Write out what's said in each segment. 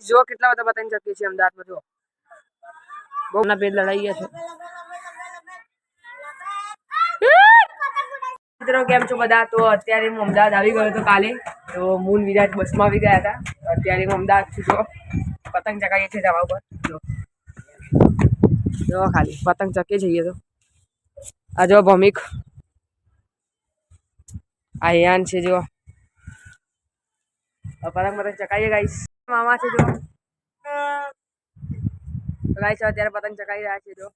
જો કેટલા બધા પતંગ ચક્કી છે અમદાવાદમાં, જો. બહુ ના પેજ લડાઈ ગયા છે. મિત્રો, કેમ છો બધા? તો અત્યારે હું અમદાવાદ આવી ગયો હતો કાલે. તો મૂન વિરાટ બસમાં આવી ગયા હતા. અત્યારે હું અમદાવાદ છું, જો. પતંગ ચકાઈએ છીએ જવા ઉપર, જો. જો, ખાલી પતંગ ચકીએ જઈએ તો. આ જો ભૌમિક. આ યાન છે, જો. પતંગ પતંગ ચકાઈએ ગાઈશ મામા છે જો છે અત્યારે પતંગ ચકાવી રહ્યા છે, જો.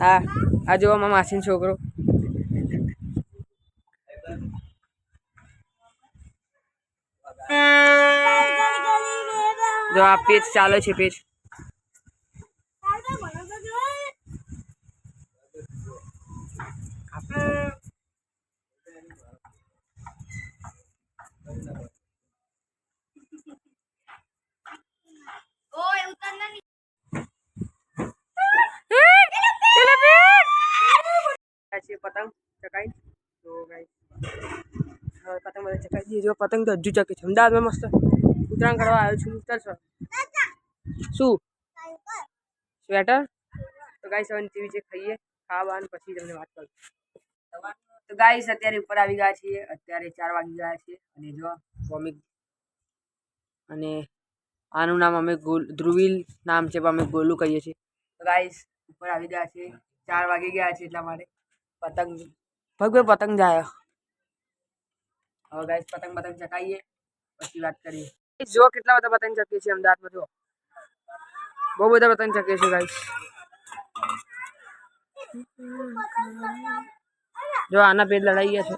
હા, આ જો મામા માસીનો છોકરો. જો આ પેજ ચાલે છે, પેજ. છે પતંગ ચકાઈ તો ગાઈસ હવે પતંગ બધા ચકાઈ દઈએ જો પતંગ તો હજુ ચકી છે. અમદાવાદમાં મસ્ત ઉત્તરાયણ કરવા આવ્યો છું ચાલશો શું? સ્વેટર? તો ગાઈસ હવે નીચે નીચે ખાઈએ ખાવાનું પછી તમને વાત કરું. તો ગાઈસ અત્યારે ઉપર આવી ગયા છીએ. અત્યારે ચાર વાગી ગયા છે અને જો કોમિક અને આનું નામ અમે ગોલ, ધ્રુવીલ નામ છે, પણ અમે ગોલું કહીએ છીએ. તો ગાઈસ ઉપર આવી ગયા છે ચાર વાગી ગયા છે એટલા માટે. પતંગ ભગવે પતંગ જાય હવે ગાઈસ પતંગ પતંગ ચકાઈએ પછી વાત કરીએ જો કેટલા બધા પતંગ ચકીએ છીએ અમદાવાદમાં જો બહુ બધા પતંગ ચકીએ છીએ ગાઈસ જો આના પેજ લડાઈ ગયા છે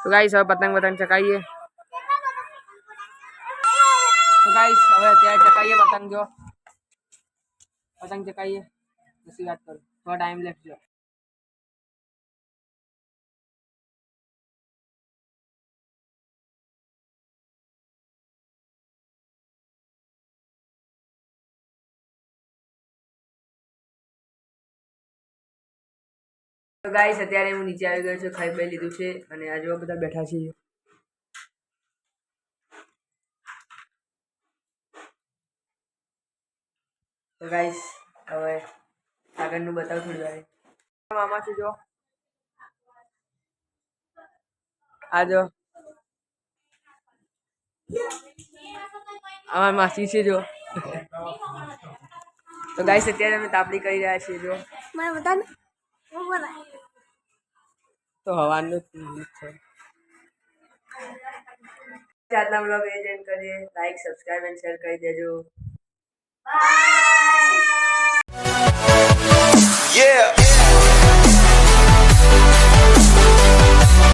તો ગાઈસ હવે પતંગ પતંગ ચકાઈએ ગાઈસ હવે અત્યારે ચકાઈએ પતંગ, જો. પતંગ ચકાઈએ. પછી વાત કરું. થોડો ટાઈમ લેફ્ટ જો. ગાઈસ અત્યારે હું નીચે આવી ગયો છું ખાઈ પી લીધું છે અને આજે બધા બેઠા છીએ તો ગાઈસ હવે આગળનું બતાવ થોડી વાર. મામા છે જો. આ જો. અમારી માસી છે જો. તો ગાઈસ અત્યારે અમે તાપડી કરી રહ્યા છીએ જો. તો હવાનું જ છે. આજના બ્લોગ એન્ડ કરીએ. લાઈક સબસ્ક્રાઈબ એન્ડ શેર કરી દેજો. Tchau!